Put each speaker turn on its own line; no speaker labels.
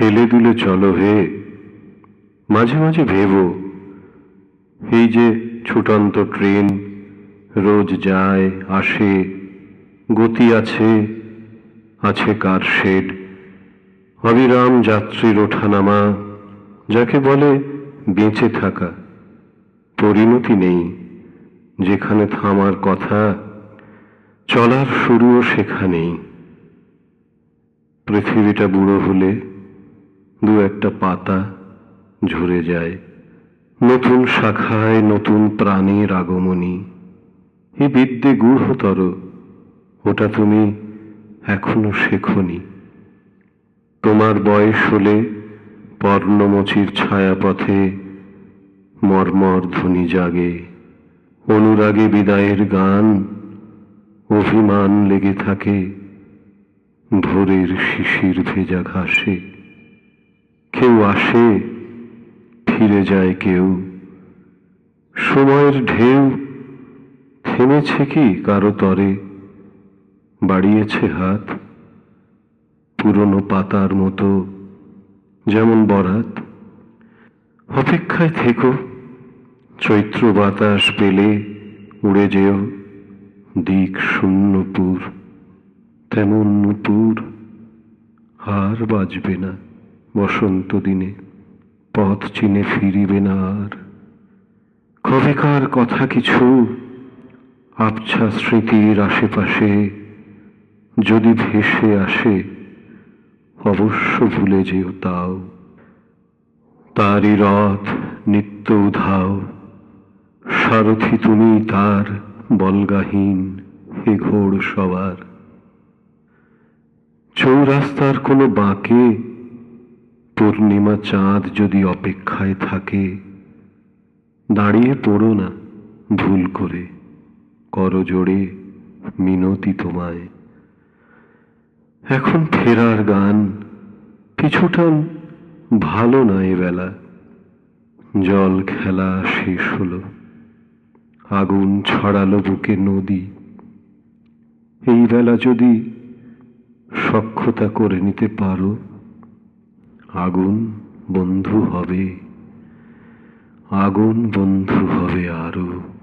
হেলে দুলে চলো হে। মাঝে মাঝে ভেবো, এই যে ছুটন্ত ট্রেন রোজ যায়, আসে, গতি আছে আছে কার শেড অবিরাম যাত্রীর ওঠানামা, যাকে বলে বেঁচে থাকা। পরিণতি নেই, যেখানে থামার কথা চলার শুরুও সেখানেই। পৃথিবীটা বুড়ো হলে দু একটা পাতা ঝরে যায়। নতুন শাখায় নতুন প্রাণীর আগমনী। এ বিদ্যে গূঢ়তর, ওটা তুমি এখনও শেখনি। তোমার বয়স হলে পর্ণমোচির ছায়াপথে মর্মর ধ্বনি জাগে। অনুরাগে বিদায়ের গান, অভিমান লেগে থাকে। ভোরের শিশির ভেজা ঘাসে। কেউ আসে, ফিরে যায় কেউ। সময়ের ঢেউ থেমেছে কি কারও তরে? বাড়িয়েছে হাত পুরনো পাতার মতো, যেমন বরাত। অপেক্ষায় থেকো, চৈত্র বাতাস পেলে উড়ে যেও। দিক শূন্যপুর তেমন নুপুর আর বাজবে না। বসন্ত দিনে পথ চিনে ফিরিবে না আর। কবেকার কথা কিছু আবছা স্মৃতির আশেপাশে যদি ভেসে আসে, অবশ্য ভুলে যেও তাও। তারই রথ নিত্য উধাও। সারথি তুমি তার বলগাহীন হে ঘোড় সবার। চৌরাস্তার কোনো বাঁকে পূর্ণিমা চাঁদ যদি অপেক্ষায় থাকে, দাঁড়িয়ে পড়ো না ভুল করে করজোড়ে মিনতি তোমায়। এখন ফেরার গান কিছুটা ভালো না এবেলা জল খেলা শেষ হলো, আগুন ছড়ালো বুকে নদী। এই বেলা যদি সক্ষতা করে নিতে পারো আগুন বন্ধু হবে আগুন বন্ধু হবে আরও।